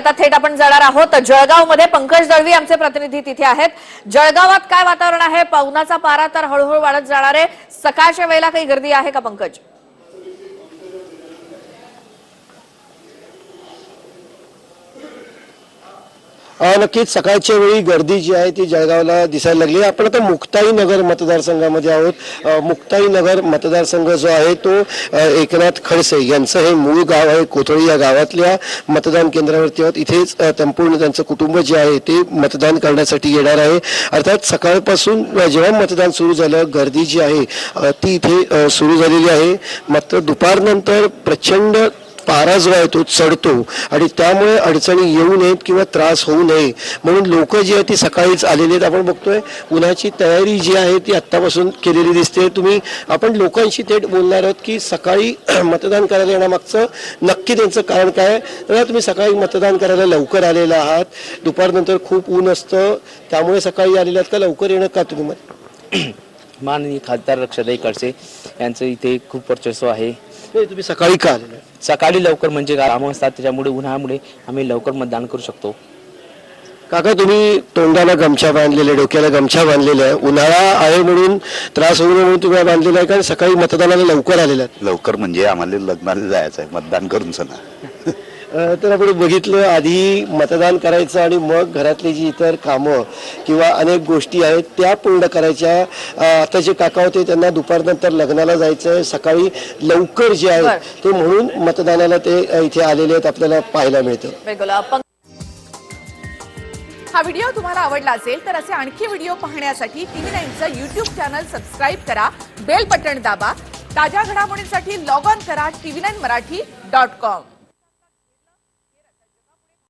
आता थेट आपण जाणार आहोत. जळगावमध्ये पंकज दळवी आमचे प्रतिनिधी तिथे आहेत. जळगावात काय वातावरण आहे? पावनाचा पारा तर हळूहळू वाढत जाणार आहे. सकाळच्या वेळेला काही गर्दी आहे का पंकज? नक्कीच सकाळच्या वेळी गर्दी जी आहे ती जळगावला दिसायला लागली आपण आता मुक्ताई नगर मतदारसंघामध्ये आहोत. मुक्ताई नगर मतदारसंघ जो आहे तो एकनाथ खडसे यांचं हे मूळ गाव आहे कोथळी या गावातल्या मतदान केंद्रावरती आहोत. इथेच संपूर्ण त्यांचं कुटुंब जे आहे ते मतदान करण्यासाठी येणार आहे. अर्थात सकाळपासून जेव्हा मतदान सुरू झालं गर्दी जी आहे ती इथे सुरू झालेली आहे. मात्र दुपारनंतर प्रचंड पारा जो आहे तो चढतो. आणि त्यामुळे अडचणी येऊ नयेत किंवा त्रास होऊ नये. म्हणून लोक जी आहेत ती सकाळीच आलेली आहेत. आपण बघतोय उन्हाची तयारी जी आहे ती आत्तापासून केलेली दिसते. तुम्ही आपण लोकांशी थेट बोलणार आहोत की सकाळी मतदान करायला येण्यामागचं नक्की त्यांचं कारण काय आहे? तुम्ही सकाळी मतदान करायला लवकर आलेला आहात. दुपारनंतर खूप ऊन असतं. त्यामुळे सकाळी आलेले आहात का? लवकर येणं का तुम्ही? माननीय खासदार रक्षाताई खडसे यांचं इथे खूप वर्चस्व आहे. नाही तुम्ही सकाळी का आलेला आहे? सकाळी लवकर म्हणजे कामं असतात त्याच्यामुळे उन्हामुळे आम्ही लवकर मतदान करू शकतो. काका तुम्ही तोंडाला गमछा बांधलेला आहे डोक्याला गमछा बांधलेला आहे. उन्हाळा आहे म्हणून त्रास होऊ नये म्हणून तुम्ही हा बांधलेला आहे कारण सकाळी मतदानाला लवकर आलेला आहे? लवकर म्हणजे आम्हाला लग्नाला जायचं आहे. मतदान करून सणा अं, तर आपण बघितलं आधी मतदान करायचं आणि मग घरातली जी इतर कामं किंवा अनेक गोष्टी आहेत त्या पूर्ण करायच्या. आता जे काका होते त्यांना दुपारनंतर लग्नाला जायचं आहे सकाळी लवकर जे आहे. ते म्हणून मतदानाला ते इथे आलेले आहेत आपल्याला पाहायला मिळतं. हा व्हिडिओ तुम्हाला आवडला असेल तर असे आणखी व्हिडिओ पाहण्यासाठी टीव्ही नाईनचं युट्यूब चॅनल सबस्क्राईब करा बेल बटण दाबा ताज्या घडामोडींसाठी लॉग ऑन करा TV nine Marathi dot com.